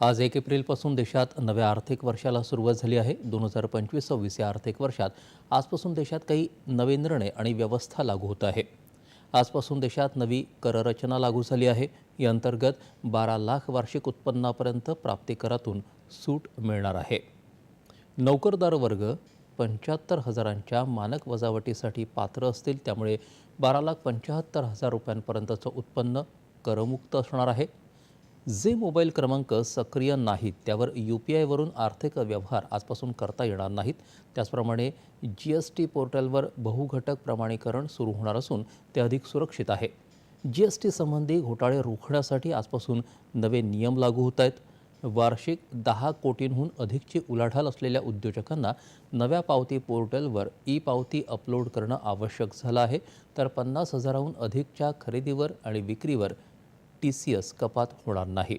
आज एक एप्रिलपासून देशात नव्या आर्थिक वर्षाला सुरुवात झाली आहे. दोन हजार पंचवीस सव्वीस या आर्थिक वर्षात आजपासून देशात काही नवे निर्णय आणि व्यवस्था लागू होत आहे. आजपासून देशात नवी कररचना लागू झाली आहे. या अंतर्गत बारा लाख वार्षिक उत्पन्नापर्यंत प्राप्तिकरातून सूट मिळणार आहे. नोकरदार वर्ग पंच्याहत्तर हजारांच्या मानक वजावटीसाठी पात्र असतील त्यामुळे बारा लाख पंच्याहत्तर हजार रुपयांपर्यंतचं उत्पन्न करमुक्त असणार आहे. जे मोबाईल क्रमांक सक्रिय नाहीत त्यावर यू पी आयवरून आर्थिक व्यवहार आजपासून करता येणार नाहीत. त्याचप्रमाणे जी एस टी पोर्टलवर बहुघटक प्रमाणीकरण सुरू होणार असून ते अधिक सुरक्षित आहे. जी एस टी संबंधी घोटाळे रोखण्यासाठी आजपासून नवे नियम लागू होत आहेत. वार्षिक दहा कोटींहून अधिकची उलाढाल असलेल्या उद्योजकांना नव्या पावती पोर्टलवर ई पावती अपलोड करणं आवश्यक झालं आहे. तर पन्नास हजाराहून अधिकच्या खरेदीवर आणि विक्रीवर टी सी एस कपात होणार नाही.